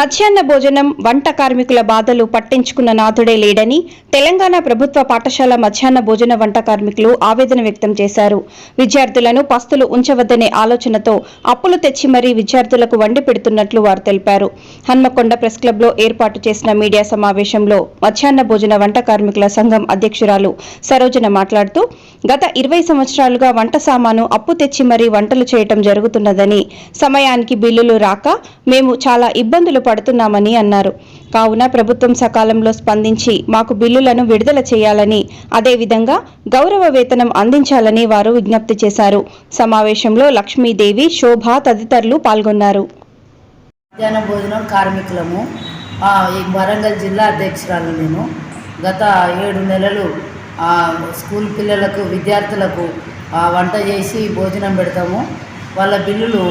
మధ్యాహ్న భోజనం వంట కార్మికుల బాధలు పట్టించుకున్న నాథుడే లేడని తెలంగాణ ప్రభుత్వ పాఠశాల మధ్యాహ్న భోజన వంట కార్మికులు ఆవేదన వ్యక్తం చేశారు. విద్యార్థులను పస్తులు ఉంచవద్దనే ఆలోచనతో అప్పులు తెచ్చి మరీ విద్యార్థులకు వండి పెడుతున్నట్లు వారు తెలిపారు. హన్మకొండ ప్రెస్ క్లబ్లో ఏర్పాటు చేసిన మీడియా సమావేశంలో మధ్యాహ్న భోజన వంట కార్మికుల సంఘం అధ్యక్షురాలు సరోజన మాట్లాడుతూ గత ఇరవై సంవత్సరాలుగా వంట సామాను అప్పు తెచ్చి మరీ వంటలు చేయటం జరుగుతున్నదని సమయానికి బిల్లులు రాక మేము చాలా ఇబ్బందులు పడుతున్నామని అన్నారు. కావున ప్రభుత్వం సకాలంలో స్పందించి మాకు బిల్లులను విడుదల చేయాలని అదేవిధంగా గౌరవ వేతనం అందించాలని వారు విజ్ఞప్తి చేశారు. సమావేశంలో లక్ష్మీదేవి శోభ తదితరులు పాల్గొన్నారు. మధ్యాహ్న భోజనం కార్మికులము ఈ వరంగల్ జిల్లా అధ్యక్షురాలు నేను. గత ఏడు నెలలు స్కూల్ పిల్లలకు విద్యార్థులకు వంట చేసి భోజనం పెడతాము. వాళ్ళ బిల్లులు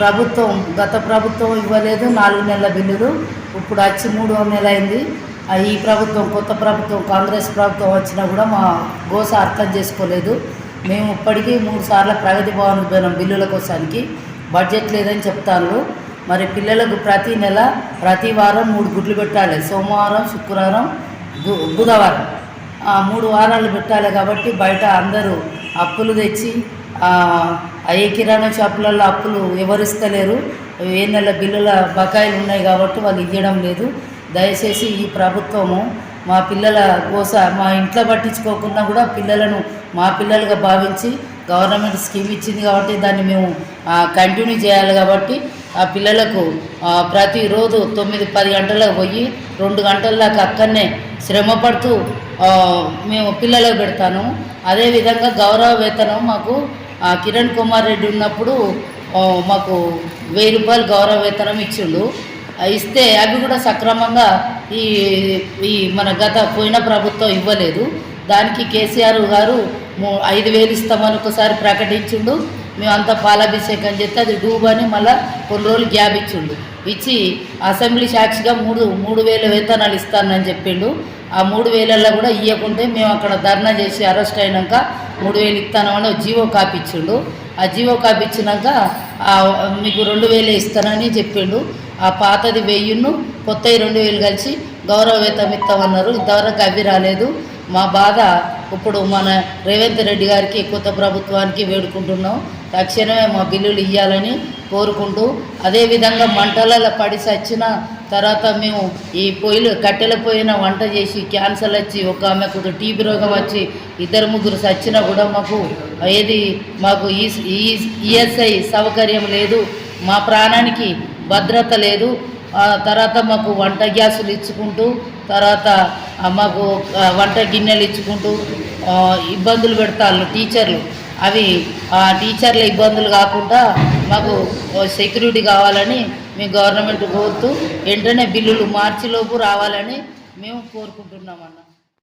ప్రభుత్వం గత ప్రభుత్వం ఇవ్వలేదు నాలుగు నెలల బిల్లులు. ఇప్పుడు వచ్చి మూడో నెల అయింది. ఈ ప్రభుత్వం కొత్త ప్రభుత్వం కాంగ్రెస్ ప్రభుత్వం వచ్చినా కూడా మా గోస అర్థం చేసుకోలేదు. మేము ఇప్పటికీ మూడు సార్లు ప్రగతి భవన్ పోయినాం బిల్లుల కోసానికి. బడ్జెట్ లేదని చెప్తాను మరి పిల్లలకు ప్రతి నెల ప్రతి వారం మూడు గుడ్లు పెట్టాలి. సోమవారం శుక్రవారం బుధవారం. మూడు వారాలు పెట్టాలి కాబట్టి బయట అందరూ అప్పులు తెచ్చి ఏ కిరాణా షాపులలో అప్పులు ఎవరిస్తలేరు ఏ నెల బిల్లుల బకాయిలు ఉన్నాయి కాబట్టి వాళ్ళు ఇవ్వడం లేదు. దయచేసి ఈ ప్రభుత్వము మా పిల్లల కోస మా ఇంట్లో పట్టించుకోకుండా కూడా పిల్లలను మా పిల్లలుగా భావించి గవర్నమెంట్ స్కీమ్ ఇచ్చింది కాబట్టి దాన్ని మేము కంటిన్యూ చేయాలి కాబట్టి ఆ పిల్లలకు ప్రతిరోజు తొమ్మిది పది గంటలకు పోయి రెండు గంటల దాకా అక్కడనే శ్రమ పడుతూ మేము పిల్లలకు పెడతాను. అదేవిధంగా గౌరవ వేతనం మాకు కిరణ్ కుమార్ రెడ్డి ఉన్నప్పుడు మాకు వెయ్యి రూపాయలు గౌరవ వేతనం ఇచ్చిండు ఇస్తే అవి కూడా సక్రమంగా ఈ ఈ మన గత పోయిన ప్రభుత్వం ఇవ్వలేదు. దానికి కేసీఆర్ గారు ఐదు వేలు ఇస్తామని ఒకసారి ప్రకటించిండు. మేమంతా పాలాభిషేకం చేస్తే అది డూబని మళ్ళీ కొన్ని రోజులు గ్యాప్ ఇచ్చిండు. ఇచ్చి అసెంబ్లీ సాక్షిగా మూడు మూడు వేల వేతనాలు ఇస్తానని చెప్పిండు. ఆ మూడు వేలల్లో కూడా ఇవ్వకుంటే మేము అక్కడ ధర్నా చేసి అరెస్ట్ అయినాక మూడు వేలు ఇస్తానమని జీవో కాపీ ఇచ్చిండు. ఆ జీవో కాపీ ఇచ్చినాక మీకు రెండు వేలే ఇస్తానని చెప్పిండు. ఆ పాతది వెయ్యిను కొత్తవి రెండు వేలు కలిసి గౌరవ వేతనం ఇస్తామన్నారు. ఇంతవరకు అవి రాలేదు. మా బాధ ఇప్పుడు మన రేవంత్ రెడ్డి గారికి కొత్త ప్రభుత్వానికి వేడుకుంటున్నాం. తక్షణమే మా బిల్లులు ఇవ్వాలని కోరుకుంటూ అదేవిధంగా మంటలలో పడి చచ్చిన తర్వాత మేము ఈ పొయ్యిలు కట్టెల పోయిన వంట చేసి క్యాన్సర్ వచ్చి ఒక ఆమెకు టీబీ రోగం వచ్చి ఇద్దరు ముగ్గురు చచ్చినా కూడా మాకు ఏది మాకు ఈ ఈఎస్ఐ సౌకర్యం లేదు మా ప్రాణానికి భద్రత లేదు. తర్వాత మాకు వంట గ్యాసులు ఇచ్చుకుంటూ తర్వాత మాకు వంట గిన్నెలు ఇచ్చుకుంటూ ఇబ్బందులు పెడతారు టీచర్లు. అవి ఆ టీచర్ల ఇబ్బందులు కాకుండా మాకు సెక్యూరిటీ కావాలని మేము గవర్నమెంట్ కోరుతూ వెంటనే బిల్లులు మార్చిలోపు రావాలని మేము కోరుకుంటున్నామన్న